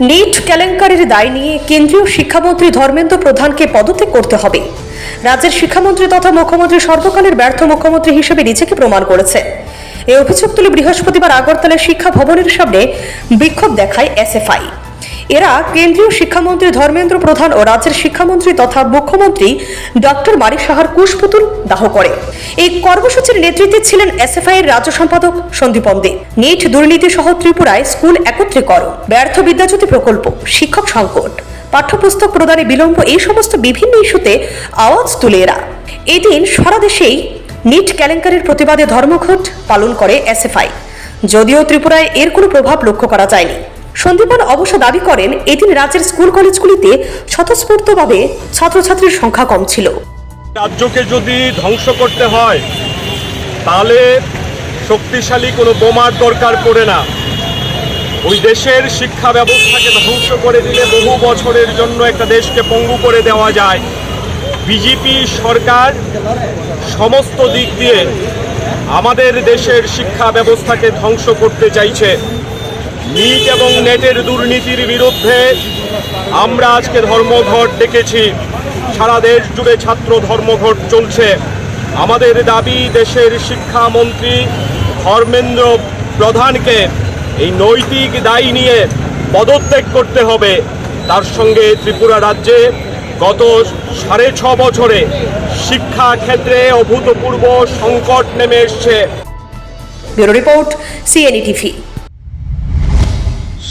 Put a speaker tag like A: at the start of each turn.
A: NEET কেলেঙ্কারির দায় নিয়ে কেন্দ্রীয় শিক্ষামন্ত্রী ধর্মেন্দ্র প্রধানকে পদত্যাগ করতে হবে। রাজ্যের শিক্ষামন্ত্রী তথা মুখ্যমন্ত্রী সর্বকালের ব্যর্থ মুখ্যমন্ত্রী হিসেবে নিজেকে প্রমাণ করেছে। এই অভিযোগ তুলে বৃহস্পতিবার আগরতলায় শিক্ষা ভবনের সামনে বিক্ষোভ দেখায় এসএফআই। এরা কেন্দ্রীয় শিক্ষামন্ত্রী ধর্মেন্দ্র প্রধান ও রাজ্যের শিক্ষামন্ত্রী তথা মুখ্যমন্ত্রী ডক্টর মানিক সাহার কুশপুতুল দাহ করে। এই কর্মসূচির নেতৃত্বে ছিলেন এসএফআই এর রাজ্য সম্পাদক সন্দীপন দে নিট দুর্নীতি সহ ত্রিপুরায় স্কুল একত্রীকরণ, ব্যর্থ বিদ্যাজ্যোতি প্রকল্প, শিক্ষক সংকট। পাঠ্যপুস্তক প্রদানে বিলম্ব এই সমস্ত বিভিন্ন ইস্যুতে আওয়াজ তুলে এরা। এদিন সারা দেশেই নিট কেলেঙ্কারির প্রতিবাদে ধর্মঘট পালন করে এসএফআই। যদিও ত্রিপুরায় এর কোনো প্রভাব লক্ষ্য করা যায়নি। সন্দীপন অবশ্য দাবি করেন, এদিন রাজ্যের স্কুল কলেজগুলিতে স্বতঃস্ফূর্তভাবে ছাত্রছাত্রীর সংখ্যা কম ছিল।
B: রাজ্যকে যদি ধ্বংস করতে হয়, তাহলে শক্তিশালী কোনো বোমার দরকার পড়ে না। ওই দেশের শিক্ষা ব্যবস্থাকে ধ্বংস করে দিলে বহু বছরের জন্য একটা দেশকে পঙ্গু করে দেওয়া যায়। বিজেপি সরকার সমস্ত দিক দিয়ে আমাদের দেশের শিক্ষা ব্যবস্থাকে ধ্বংস করতে চাইছে। নিট এবং নেটের দুর্নীতির বিরুদ্ধে আমরা আজকে ধর্মঘট ডেকেছি। সারা দেশ জুড়ে ছাত্র ধর্মঘট চলছে। আমাদের দাবি, দেশের শিক্ষামন্ত্রী ধর্মেন্দ্র প্রধানকে এই নৈতিক দায়ী নিয়ে পদত্যাগ করতে হবে। তার সঙ্গে ত্রিপুরা রাজ্যে গত সাড়ে ছ বছরে শিক্ষা ক্ষেত্রে অভূতপূর্ব সংকট নেমে এসছে।
A: Report CNE TV